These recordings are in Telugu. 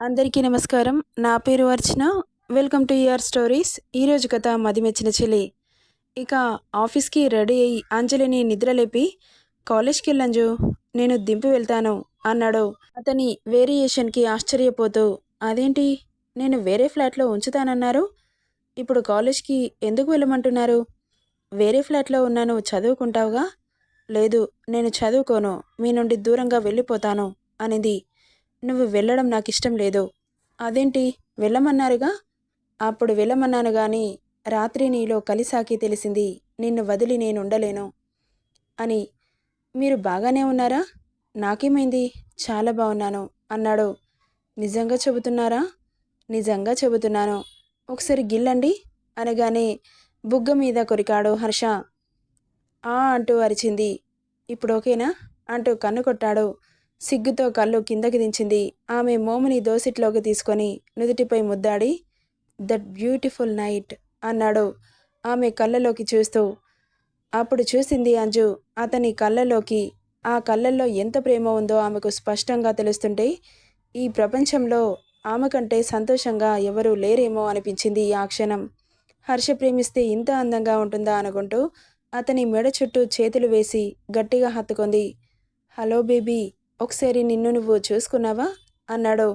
అందరికీ నమస్కారం. నా పేరు Archana. Welcome to your stories ఈరోజు కథ మది మెచ్చిన చెల్లి. ఇక ఆఫీస్కి రెడీ అయ్యి అంజలిని నిద్రలేపి కాలేజ్కి వెళ్ళంజు నేను దింపి వెళ్తాను అన్నాడు. అతని వేరియేషన్కి ఆశ్చర్యపోతూ అదేంటి? నేను వేరే ఫ్లాట్లో ఉంచుతానన్నారు. ఇప్పుడు కాలేజ్కి ఎందుకు వెళ్ళమంటున్నారు? వేరే ఫ్లాట్లో ఉన్నాను చదువుకుంటావుగా? లేదు నేను చదువుకోను. మీ నుండి దూరంగా వెళ్ళిపోతాను అనింది. నువ్వు వెళ్ళడం నాకు ఇష్టం లేదు. అదేంటి? వెళ్ళమన్నారుగా? అప్పుడు వెళ్ళమన్నాను కానీ రాత్రి నీలో కలిసాకి తెలిసింది నిన్ను వదిలి నేను ఉండలేను అని మీరు బాగానే ఉన్నారా? నాకేమైంది? చాలా బాగున్నాను అన్నాడు. నిజంగా చెబుతున్నారా? నిజంగా చెబుతున్నాను. ఒకసారి గిల్లండి అనగానే బుగ్గ మీద కొరికాడు హర్ష. ఆ అంటూ అరిచింది. ఇప్పుడు ఓకేనా? అంటూ కన్ను కొట్టాడు. సిగ్గుతో కళ్ళు కిందకి దించింది. ఆమె మోముని దోసిట్లోకి తీసుకొని నుదుటిపై ముద్దాడి దట్ బ్యూటిఫుల్ నైట్ అన్నాడు. ఆమె కళ్ళలోకి చూస్తూ అప్పుడు చూసింది అంజు అతని కళ్ళలోకి. ఆ కళ్ళల్లో ఎంత ప్రేమ ఉందో ఆమెకు స్పష్టంగా తెలుస్తుంటే ఈ ప్రపంచంలో ఆమె కంటే సంతోషంగా ఎవరూ లేరేమో అనిపించింది ఆ క్షణం. హర్ష ప్రేమిస్తే ఇంత అందంగా ఉంటుందా అనుకుంటూ అతని మెడ చుట్టూ చేతులు వేసి గట్టిగా హత్తుకుంది. హలో బేబీ ఒకసారి నిన్ను నువ్వు చూసుకున్నావా? అన్నాడు.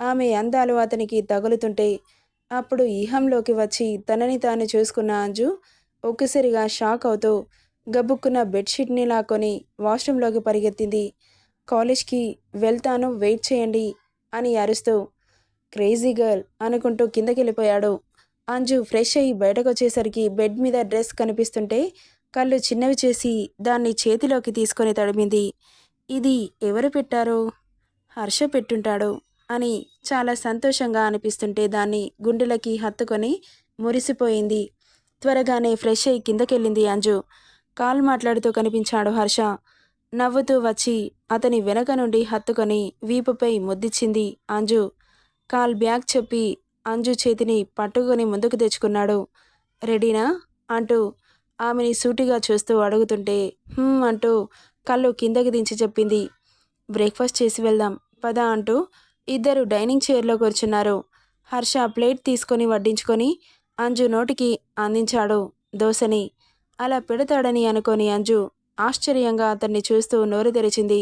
ఆమె అందాలు అతనికి తగులుతుంటే అప్పుడు ఈహంలోకి వచ్చి తనని తాను చూసుకున్న అంజు ఒక్కసారిగా షాక్ అవుతూ గబుక్కున్న బెడ్షీట్ని లాక్కొని వాష్రూంలోకి పరిగెత్తింది. కాలేజ్కి వెళ్తాను వెయిట్ చేయండి అని అరుస్తూ క్రేజీ గర్ల్ అనుకుంటూ కిందకి వెళ్ళిపోయాడు అంజు ఫ్రెష్ అయ్యి బయటకు వచ్చేసరికి బెడ్ మీద డ్రెస్ కనిపిస్తుంటే కళ్ళు చిన్నవి చేసి దాన్ని చేతిలోకి తీసుకొని తడిమింది. ఇది ఎవరు పెట్టారో? హర్ష పెట్టుంటాడు అని చాలా సంతోషంగా అనిపిస్తుంటే దాన్ని గుండెలకి హత్తుకొని మురిసిపోయింది. త్వరగానే ఫ్రెష్ అయ్యి కిందకెళ్ళింది అంజు. కాల్ మాట్లాడుతూ కనిపించాడు హర్ష. నవ్వుతూ వచ్చి అతని వెనక నుండి హత్తుకొని వీపుపై ముద్దిచ్చింది అంజు. కాల్ బ్యాగ్ చెప్పి అంజు చేతిని పట్టుకొని ముందుకు తెచ్చుకున్నాడు. రెడీనా? అంటూ ఆమెని సూటిగా చూస్తూ అడుగుతుంటే అంటూ కళ్ళు కిందకి దించి చెప్పింది. బ్రేక్ఫాస్ట్ చేసి వెళ్దాం పద అంటూ ఇద్దరు డైనింగ్ చైర్లో కూర్చున్నారు. హర్ష ప్లేట్ తీసుకొని వడ్డించుకొని అంజు నోటికి అందించాడు. దోశని. అలా పెడతాడని అనుకొని అంజు ఆశ్చర్యంగా అతన్ని చూస్తూ నోరు తెరిచింది.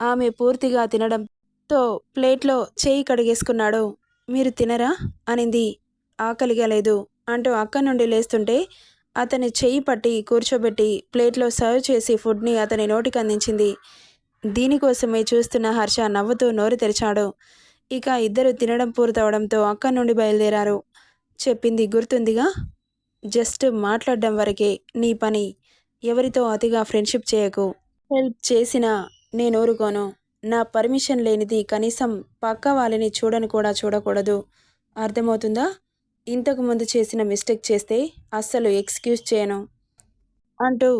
ఆమె పూర్తిగా తినడంతో ప్లేట్లో చేయి కడిగేసుకున్నాడు. మీరు తినరా? అనింది. ఆకలిగా లేదు అంటూ అక్క నుండి లేస్తుంటే అతని చెయ్యి పట్టి కూర్చోబెట్టి ప్లేట్లో సర్వ్ చేసి ఫుడ్ని అతని నోటికి అందించింది. దీనికోసమే చూస్తున్న హర్ష నవ్వుతూ నోరు తెరిచాడు. ఇక ఇద్దరు తినడం పూర్తవడంతో అక్క నుండి బయలుదేరారు. చెప్పింది గుర్తుందిగా? జస్ట్ మాట్లాడడం వరకే నీ పని. ఎవరితో అతిగా ఫ్రెండ్షిప్ చేయకు. హెల్ప్ చేసినా నేను ఊరుకోను. నా పర్మిషన్ లేనిది కనీసం పక్క వాళ్ళని చూడని కూడా చూడకూడదు. అర్థమవుతుందా? ఇంతకుముందు చేసిన మిస్టేక్ చేస్తే అస్సలు ఎక్స్క్యూజ్ చేయను అంటూ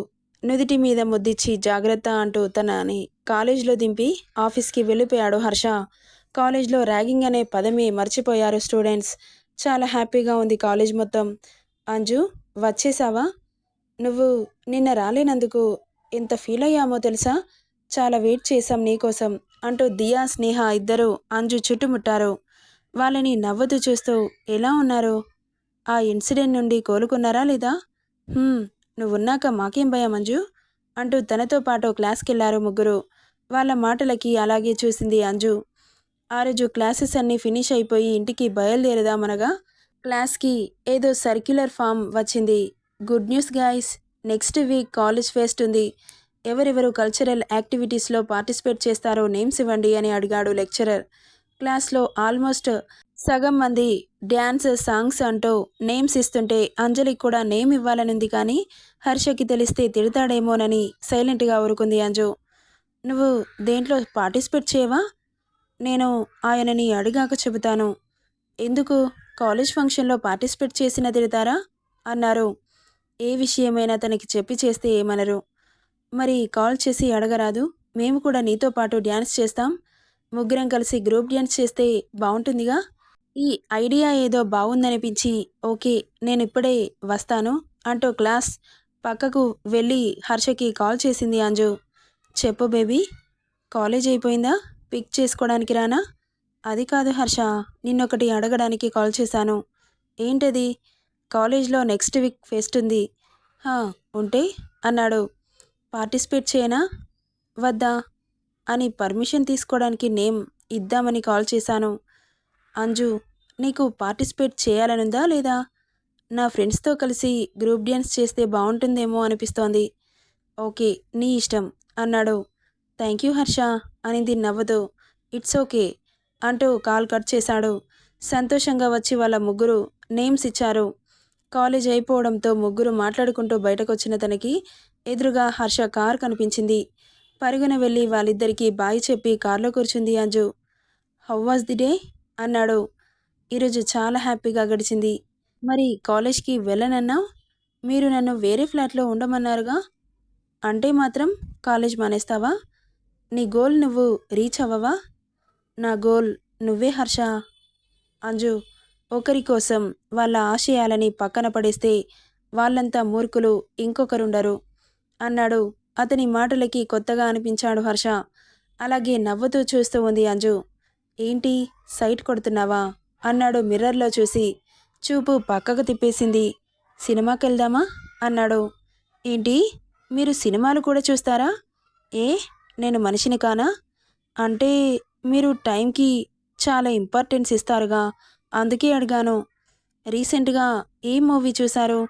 నుదిటి మీద ముద్దిచ్చి జాగ్రత్త అంటూ తనని కాలేజ్లో దింపి ఆఫీస్కి వెళ్ళిపోయాడు హర్ష. కాలేజ్లో ర్యాగింగ్ అనే పదమే మర్చిపోయారు స్టూడెంట్స్. చాలా హ్యాపీగా ఉంది కాలేజ్ మొత్తం. అంజు వచ్చేసావా? నువ్వు నిన్న రాలేనందుకు ఎంత ఫీల్ అయ్యామో తెలుసా? చాలా వెయిట్ చేశాం నీకోసం అంటూ దియా స్నేహ ఇద్దరు అంజు చుట్టుముట్టారు. వాళ్ళని నవ్వుతూ చూస్తూ ఎలా ఉన్నారు? ఆ ఇన్సిడెంట్ నుండి కోలుకున్నారా లేదా? నువ్వున్నాక మాకేం భయం అంజు? అంటూ తనతో పాటు క్లాస్కి వెళ్ళారు ముగ్గురు. వాళ్ళ మాటలకి అలాగే చూసింది అంజు. ఆ రోజు క్లాసెస్ అన్నీ ఫినిష్ అయిపోయి ఇంటికి బయలుదేరదామనగా క్లాస్కి ఏదో సర్క్యులర్ ఫామ్ వచ్చింది. Good news guys next week college fest ఉంది. ఎవరెవరు కల్చరల్ యాక్టివిటీస్లో పార్టిసిపేట్ చేస్తారో నేమ్స్ ఇవ్వండి అని అడిగాడు లెక్చరర్. క్లాస్లో ఆల్మోస్ట్ సగం మంది డ్యాన్స్ సాంగ్స్ అంటూ నేమ్స్ ఇస్తుంటే అంజలికి కూడా నేమ్ ఇవ్వాలనుంది కానీ హర్షకి తెలిస్తే తిడతాడేమోనని సైలెంట్గా ఊరుకుంది అంజు. నువ్వు దేంట్లో పార్టిసిపేట్ చేయవా? నేను ఆయనని అడిగాక చెబుతాను. ఎందుకు? కాలేజ్ ఫంక్షన్లో పార్టిసిపేట్ చేసిన తిడతారా? అన్నారు. ఏ విషయమైనా తనకి చెప్పి చేస్తే ఏమనరు. మరి కాల్ చేసి అడగరాదు. మేము కూడా నీతో పాటు డ్యాన్స్ చేస్తాం. ముగ్గురం కలిసి గ్రూప్ డ్యాన్స్ చేస్తే బాగుంటుందిగా? ఈ ఐడియా ఏదో బాగుందనిపించి ఓకే నేను ఇప్పుడే వస్తాను అంటూ క్లాస్ పక్కకు వెళ్ళి హర్షకి కాల్ చేసింది అంజు. చెప్పు బేబీ కాలేజ్ అయిపోయిందా? పిక్ చేసుకోవడానికి రానా? అది కాదు హర్ష నిన్నొకటి అడగడానికి కాల్ చేశాను. ఏంటది? కాలేజ్లో నెక్స్ట్ వీక్ ఫెస్ట్ ఉంది. హా ఉంటే? అన్నాడు. పార్టిసిపేట్ చేయనా? వద్దా? అని పర్మిషన్ తీసుకోవడానికి నేమ్ ఇద్దామని కాల్ చేశాను. అంజు నీకు పార్టిసిపేట్ చేయాలనుందా లేదా? నా ఫ్రెండ్స్తో కలిసి గ్రూప్ డ్యాన్స్ చేస్తే బాగుంటుందేమో అనిపిస్తోంది. ఓకే నీ ఇష్టం అన్నాడు. థ్యాంక్ యూ హర్ష అనింది నవ్వుతూ. ఇట్స్ ఓకే అంటూ కాల్ కట్ చేశాడు. సంతోషంగా వచ్చి వాళ్ళ ముగ్గురు నేమ్స్ ఇచ్చారు. కాలేజ్ అయిపోవడంతో ముగ్గురు మాట్లాడుకుంటూ బయటకు వచ్చిన తనకి ఎదురుగా హర్ష కార్ కనిపించింది. పరుగున వెళ్ళి వాళ్ళిద్దరికీ బాయ్ చెప్పి కారులో కూర్చుంది Anju. How was the day అన్నాడు. ఈరోజు చాలా హ్యాపీగా గడిచింది. మరి కాలేజ్కి వెళ్ళనన్నా? మీరు నన్ను వేరే ఫ్లాట్లో ఉండమన్నారుగా? అంటే మాత్రం కాలేజ్ మానేస్తావా? నీ గోల్ నువ్వు రీచ్ అవ్వవా? నా గోల్ నువ్వే హర్ష. అంజు ఒకరి కోసం వాళ్ళ ఆశయాలని పక్కన పడేస్తే వాళ్ళంతా మూర్ఖులు ఇంకొకరుండరు అన్నాడు అతని మాటలకి కొత్తగా అనిపించాడు హర్ష. అలాగే నవ్వుతూ చూస్తూ ఉంది అంజు. ఏంటి? సైట్ కొడుతున్నావా? అన్నాడు మిర్రర్లో చూసి. చూపు పక్కకు తిప్పేసింది. సినిమాకి వెళ్దామా అన్నాడు. ఏంటి? మీరు సినిమాలు కూడా చూస్తారా? ఏ? నేను మనిషిని కానా? అంటే మీరు టైంకి చాలా ఇంపార్టెన్స్ ఇస్తారుగా. అందుకే అడిగాను. రీసెంట్గా ఏ మూవీ చూశారు?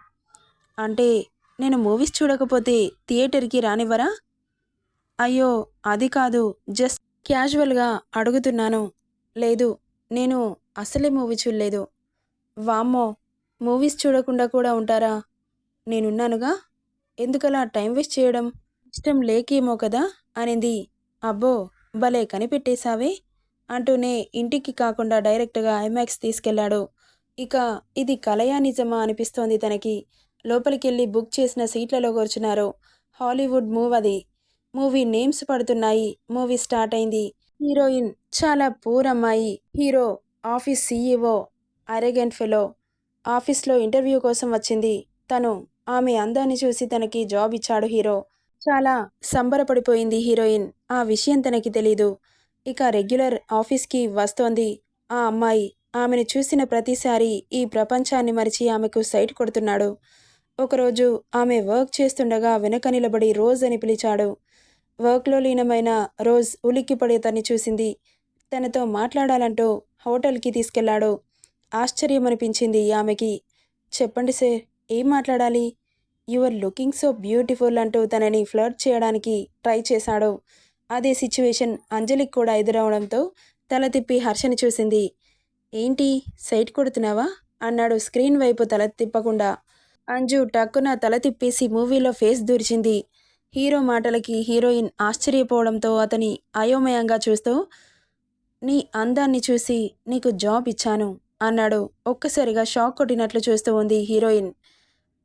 అంటే నేను మూవీస్ చూడకపోతే థియేటర్కి రానివ్వరా? అయ్యో అది కాదు. జస్ట్ క్యాజువల్గా అడుగుతున్నాను. లేదు నేను అసలే మూవీ చూడలేదు. వామ్మో మూవీస్ చూడకుండా కూడా ఉంటారా? నేనున్నానుగా? ఎందుకలా టైం వేస్ట్ చేయడం? ఇష్టం లేకేమో కదా? అనింది. అబ్బో భలే కనిపెట్టేశావే! అంటూనే ఇంటికి కాకుండా డైరెక్ట్గా ఐమాక్స్ తీసుకెళ్ళాడు. ఇక ఇది కలయా నిజమా అనిపిస్తోంది తనకి. లోపలికెళ్ళి బుక్ చేసిన సీట్లలో కూర్చున్నారు. హాలీవుడ్ మూవ్ అది. మూవీ నేమ్స్ పడుతున్నాయి. మూవీ స్టార్ట్ అయింది. హీరోయిన్ చాలా పూర్ అమ్మాయి. Hero office CEO arrogant fellow. ఆఫీస్లో ఇంటర్వ్యూ కోసం వచ్చింది. తను ఆమె అందాన్ని చూసి తనకి జాబ్ ఇచ్చాడు హీరో. చాలా సంబరపడిపోయింది హీరోయిన్. ఆ విషయం తనకి తెలీదు. ఇక రెగ్యులర్ ఆఫీస్కి వస్తోంది ఆ అమ్మాయి. ఆమెను చూసిన ప్రతిసారి ఈ ప్రపంచాన్ని మరిచి ఆమెకు సైట్ కొడుతున్నాడు. ఒకరోజు ఆమె వర్క్ చేస్తుండగా వెనక నిలబడి రోజ్ అని పిలిచాడు. వర్క్లో లీనమైన రోజ్ ఉలిక్కిపడి తన్ని చూసింది. తనతో మాట్లాడాలంటూ హోటల్కి తీసుకెళ్ళాడు. ఆశ్చర్యం అనిపించింది ఆమెకి. చెప్పండి సార్ ఏం మాట్లాడాలి? యువర్ లుకింగ్ సో బ్యూటిఫుల్ అంటూ తనని ఫ్లర్ట్ చేయడానికి ట్రై చేశాడు. అదే సిచ్యువేషన్ అంజలికి కూడా ఎదురవడంతో తల తిప్పి హర్షని చూసింది. ఏంటి సైట్ కొడుతున్నావా? అన్నాడు స్క్రీన్ వైపు తల తిప్పకుండా. అంజు టక్కున తల తిప్పేసి మూవీలో ఫేస్ దూర్చింది. హీరో మాటలకి హీరోయిన్ ఆశ్చర్యపోవడంతో అతని అయోమయంగా చూస్తూ నీ అందాన్ని చూసి నీకు జాబ్ ఇచ్చాను అన్నాడు. ఒక్కసారిగా షాక్ కొట్టినట్లు చూస్తూ ఉంది హీరోయిన్.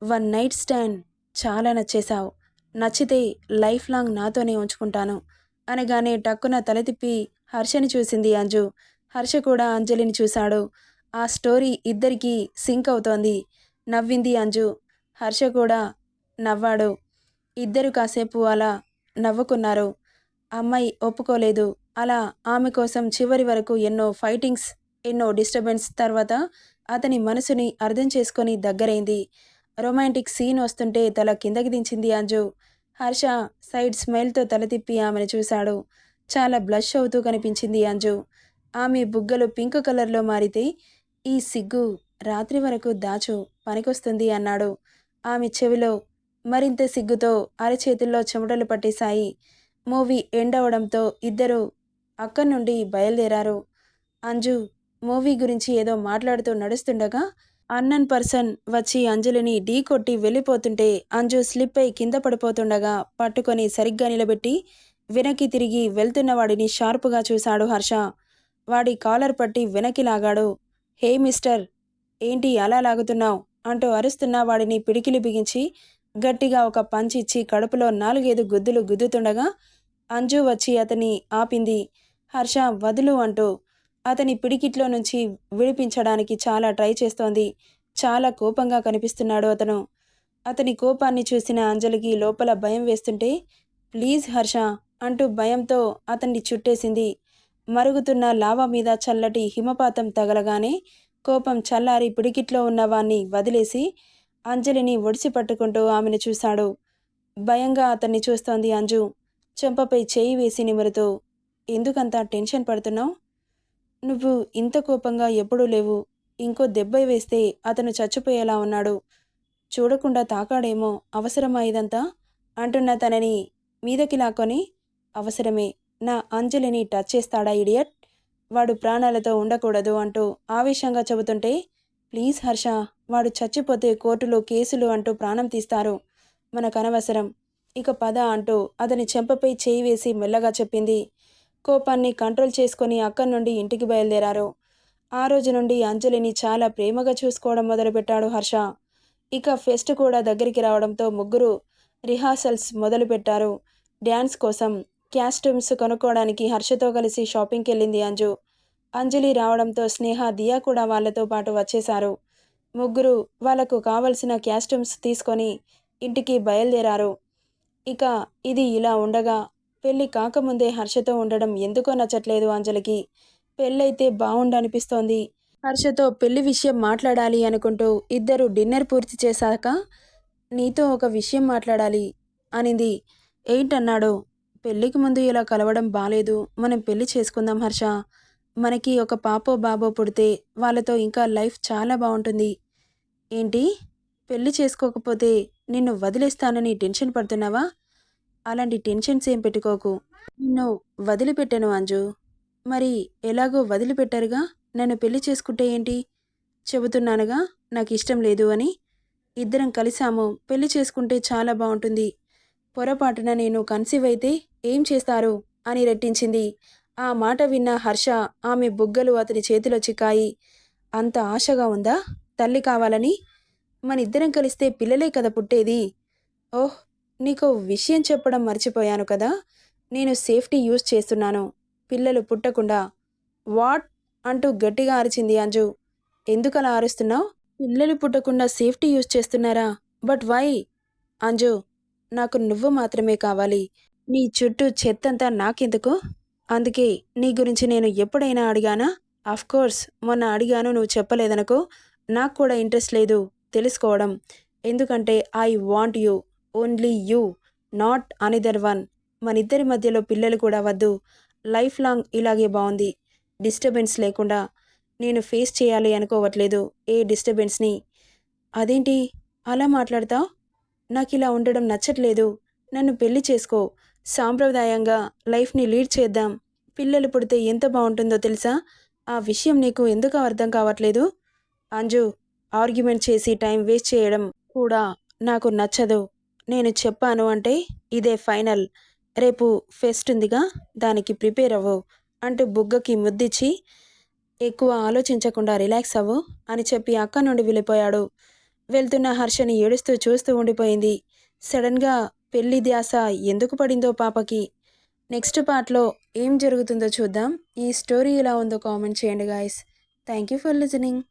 వన్ నైట్ స్టాండ్ చాలా నచ్చేశావు. నచ్చితే లైఫ్ లాంగ్ నాతోనే ఉంచుకుంటాను అనగానే టక్కున తల తిప్పి హర్షని చూసింది అంజు. హర్ష కూడా అంజలిని చూశాడు. ఆ స్టోరీ ఇద్దరికీ సింక్ అవుతోంది. నవ్వింది అంజు. హర్ష కూడా నవ్వాడు. ఇద్దరు కాసేపు అలా నవ్వుకున్నారు. అమ్మాయి ఒప్పుకోలేదు. అలా ఆమె కోసం చివరి వరకు ఎన్నో ఫైటింగ్స్ ఎన్నో డిస్టర్బెన్స్ తర్వాత అతని మనసుని అర్థం చేసుకొని దగ్గరైంది. రొమాంటిక్ సీన్ వస్తుంటే తల కిందకి దించింది అంజు. హర్ష సైడ్ స్మైల్తో తల తిప్పి ఆమెను చూశాడు. చాలా బ్లష్ అవుతూ కనిపించింది అంజు. ఆమె బుగ్గలు పింక్ కలర్లో మారితే ఈ సిగ్గు రాత్రి వరకు దాచు పనికొస్తుంది అన్నాడు. ఆమె చెవిలో మరింత సిగ్గుతో అరచేతుల్లో చెమటలు పట్టేశాయి. మూవీ ఎండ్ అవడంతో ఇద్దరు అక్కడి నుండి బయలుదేరారు. అంజు మూవీ గురించి ఏదో మాట్లాడుతూ నడుస్తుండగా అన్నన్ పర్సన్ వచ్చి అంజలిని ఢీ కొట్టి వెళ్ళిపోతుంటే అంజు స్లిప్ అయి కింద పడిపోతుండగా పట్టుకొని సరిగ్గా నిలబెట్టి వెనక్కి తిరిగి వెళ్తున్న వాడిని షార్పుగా చూశాడు హర్ష. వాడి కాలర్ పట్టి వెనక్కి లాగాడు. హే మిస్టర్ ఏంటి అలా లాగుతున్నావు? అంటూ అరుస్తున్న వాడిని పిడికిలి బిగించి గట్టిగా ఒక పంచి ఇచ్చి కడుపులో నాలుగైదు గుద్దులు గుద్దుతుండగా అంజు వచ్చి అతని ఆపింది. హర్ష వదులు అంటూ అతని పిడికిట్లో నుంచి విడిపించడానికి చాలా ట్రై చేస్తోంది. చాలా కోపంగా కనిపిస్తున్నాడు అతను. అతని కోపాన్ని చూసిన అంజలికి లోపల భయం వేస్తుంటే ప్లీజ్ హర్ష అంటూ భయంతో అతన్ని చుట్టేసింది. మరుగుతున్న లావా మీద చల్లటి హిమపాతం తగలగానే కోపం చల్లారి పిడికిట్లో ఉన్నవాణ్ణి వదిలేసి అంజలిని ఒడిసి పట్టుకుంటూ ఆమెను చూశాడు. భయంగా అతన్ని చూస్తోంది అంజు. చెంపపై చేయి వేసి నిమురుతూ ఎందుకంత టెన్షన్ పడుతున్నావు? నువ్వు ఇంత కోపంగా ఎప్పుడూ లేవు. ఇంకో దెబ్బ వేస్తే అతను చచ్చిపోయేలా ఉన్నాడు. చూడకుండా తాకాడేమో అవసరమా ఇదంతా అంటున్న తనని మీదకి లాక్కొని అవసరమే. నా అంజలిని టచ్ చేస్తాడా ఇడియట్? వాడు ప్రాణాలతో ఉండకూడదు అంటూ ఆవేశంగా చెబుతుంటే ప్లీజ్ హర్ష వాడు చచ్చిపోతే కోర్టులో కేసులు అంటూ ప్రాణం తీస్తారు. మనకు అనవసరం ఇక పద అంటూ అతని చెంపపై చేయి వేసి మెల్లగా చెప్పింది. కోపాన్ని కంట్రోల్ చేసుకొని అక్కడి నుండి ఇంటికి బయలుదేరారు. ఆ రోజు నుండి అంజలిని చాలా ప్రేమగా చూసుకోవడం మొదలుపెట్టాడు హర్ష. ఇక ఫెస్ట్ కూడా దగ్గరికి రావడంతో ముగ్గురు రిహార్సల్స్ మొదలుపెట్టారు డ్యాన్స్ కోసం. క్యాస్ట్యూమ్స్ కొనుక్కోవడానికి హర్షతో కలిసి షాపింగ్కి వెళ్ళింది అంజు. అంజలి రావడంతో స్నేహ దియా కూడా వాళ్ళతో పాటు వచ్చేశారు. ముగ్గురు వాళ్ళకు కావలసిన క్యాస్ట్యూమ్స్ తీసుకొని ఇంటికి బయలుదేరారు. ఇక ఇది ఇలా ఉండగా పెళ్ళి కాకముందే హర్షతో ఉండడం ఎందుకో నచ్చట్లేదు అంజలికి. పెళ్ళైతే బాగుండనిపిస్తోంది హర్షతో పెళ్ళి విషయం మాట్లాడాలి అనుకుంటూ ఇద్దరు డిన్నర్ పూర్తి చేశాక నీతో ఒక విషయం మాట్లాడాలి అనింది. ఏంటన్నాడు? పెళ్ళికి ముందు ఇలా కలవడం బాలేదు. మనం పెళ్ళి చేసుకుందాం హర్ష. మనకి ఒక పాపో బాబో పుడితే వాళ్ళతో ఇంకా లైఫ్ చాలా బాగుంటుంది. ఏంటి? పెళ్ళి చేసుకోకపోతే నిన్ను వదిలేస్తానని టెన్షన్ పడుతున్నావా? అలాంటి టెన్షన్స్ ఏం పెట్టుకోకు. నిన్ను వదిలిపెట్టాను అంజు. మరి ఎలాగో వదిలిపెట్టారుగా? నన్ను పెళ్ళి చేసుకుంటే ఏంటి? చెబుతున్నానుగా? నాకు ఇష్టం లేదు అని. ఇద్దరం కలిసాము. పెళ్ళి చేసుకుంటే చాలా బాగుంటుంది. పొరపాటున నేను కన్సీవ్ అయితే ఏం చేస్తారు? అని రెట్టించింది. ఆ మాట విన్న హర్ష ఆమె బుగ్గలు అతని చేతిలో చిక్కాయి. అంత ఆశగా ఉందా? తల్లి కావాలని? మన ఇద్దరం కలిస్తే పిల్లలే కదా పుట్టేది. ఓహ్ నీకు విషయం చెప్పడం మర్చిపోయాను కదా. నేను సేఫ్టీ యూజ్ చేస్తున్నాను. పిల్లలు పుట్టకుండా. వాట్? అంటూ గట్టిగా అరిచింది అంజు. ఎందుకలా అరుస్తున్నావు? పిల్లలు పుట్టకుండా సేఫ్టీ యూజ్ చేస్తున్నారా? But why? అంజు నాకు నువ్వు మాత్రమే కావాలి. నీ చుట్టూ చెత్తంతా నాకెందుకు? అందుకే నీ గురించి నేను ఎప్పుడైనా అడిగానా? కోర్స్ మొన్న అడిగాను నువ్వు చెప్పలేదనుకో. నాకు కూడా ఇంట్రెస్ట్ లేదు తెలుసుకోవడం. ఎందుకంటే I want you only you not another one మనిద్దరి మధ్యలో పిల్లలు కూడా వద్దు. లైఫ్ లాంగ్ ఇలాగే బాగుంది. డిస్టర్బెన్స్ లేకుండా. నేను ఫేస్ చేయాలి అనుకోవట్లేదు ఏ డిస్టర్బెన్స్ని అదేంటి? అలా మాట్లాడతావు? నాకు ఇలా ఉండడం నచ్చట్లేదు. నన్ను పెళ్ళి చేసుకో. సాంప్రదాయంగా లైఫ్ని లీడ్ చేద్దాం. పిల్లలు పుడితే ఎంత బాగుంటుందో తెలుసా? ఆ విషయం నీకు ఎందుకు అర్థం కావట్లేదు? అంజు ఆర్గ్యుమెంట్ చేసి టైం వేస్ట్ చేయడం కూడా నాకు నచ్చదు. నేను చెప్పాను అంటే ఇదే ఫైనల్. రేపు ఫెస్ట్ ఉందిగా దానికి ప్రిపేర్ అవ్వు అంటూ బుగ్గకి ముద్దిచ్చి ఎక్కువ ఆలోచించకుండా రిలాక్స్ అవ్వు అని చెప్పి అక్క నుండి వెళ్ళిపోయాడు. వెళ్తున్న హర్షని ఏడుస్తూ చూస్తూ ఉండిపోయింది. సడన్గా పెళ్ళి ధ్యాస ఎందుకు పడిందో పాపకి. నెక్స్ట్ పార్ట్లో ఏం జరుగుతుందో చూద్దాం. ఈ స్టోరీ ఎలా ఉందో కామెంట్ చేయండి guys. Thank you for listening.